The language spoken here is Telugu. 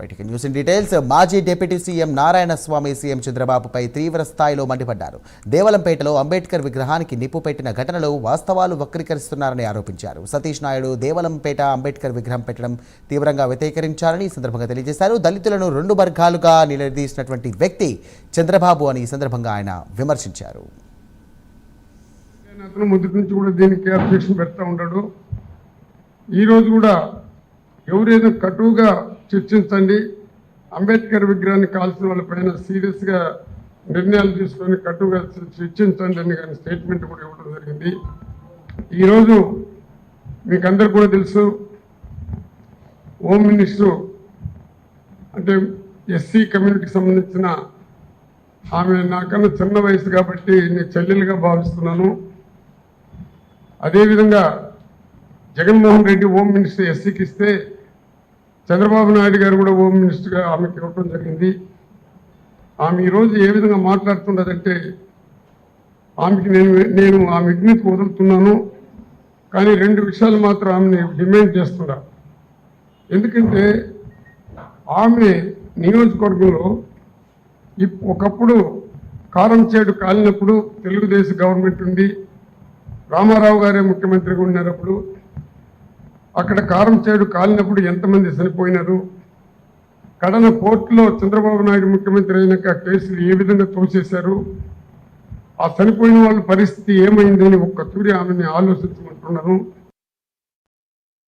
బయటికి న్యూస్ ఇన్ డీటెయిల్స్ మాజీ deputy CM Narayana Swamy CM చంద్రబాబుపై తీవ్ర స్థాయిలో మండిపడ్డారు. దేవలంపేటలో అంబేద్కర్ విగ్రహానికి నిప్పు పెట్టిన ఘటనలో వాస్తవాలు వక్రీకరిస్తున్నారని ఆరోపించారు. సతీష్ నాయుడు దేవలంపేట అంబేద్కర్ విగ్రహం పెట్టడం తీవ్రంగా వ్యతిరేకరించారని ఈ సందర్భంగా తెలియజేశారు. దళితులను రెండు వర్గాలుగా నిలదీసినటువంటి వ్యక్తి చంద్రబాబు అని ఈ సందర్భంగా ఆయన విమర్శించారు. అతను నుంచి కూడా దీనికి అబ్జెక్షన్ పెడతా ఉంటాడు. ఈరోజు కూడా ఎవరైనా కటువుగా చర్చించండి. అంబేద్కర్ విగ్రహాన్ని కాల్సిన వాళ్ళపైన సీరియస్గా నిర్ణయాలు తీసుకొని కట్టుగా చర్చించండి అని కానీ స్టేట్మెంట్ కూడా ఇవ్వడం జరిగింది. ఈరోజు మీకు అందరు కూడా తెలుసు హోమ్ మినిస్టర్ అంటే ఎస్సీ కమ్యూనిటీకి సంబంధించిన ఆమె నాకన్నా చిన్న వయసు కాబట్టి నేను చెల్లెలుగా భావిస్తున్నాను. అదేవిధంగా జగన్మోహన్ రెడ్డి హోమ్ మినిస్టర్ ఎస్సీకి ఇస్తే చంద్రబాబు నాయుడు గారు కూడా హోమ్ మినిస్టర్గా ఆమెకి ఇవ్వడం జరిగింది. ఆమె ఈరోజు ఏ విధంగా మాట్లాడుతున్నదంటే ఆమెకి నేను నేను ఆమె విజ్ఞప్తి వదులుతున్నాను కానీ రెండు విషయాలు మాత్రం ఆమెని డిమాండ్ చేస్తున్నా. ఎందుకంటే ఆమె నియోజకవర్గంలో ఒకప్పుడు కారం చేడు కాలినప్పుడు తెలుగుదేశం గవర్నమెంట్ ఉంది. రామారావు గారే ముఖ్యమంత్రిగా ఉన్నప్పుడు అక్కడ కారం చేడు కాలినప్పుడు ఎంతమంది చనిపోయినారు? కడన పోర్టులో చంద్రబాబు నాయుడు ముఖ్యమంత్రి అయినాక కేసులు ఏ విధంగా తోసేశారు? ఆ చనిపోయిన వాళ్ళ పరిస్థితి ఏమైందని ఒక్క తూరి ఆమెని ఆలోచించమంటున్నాను.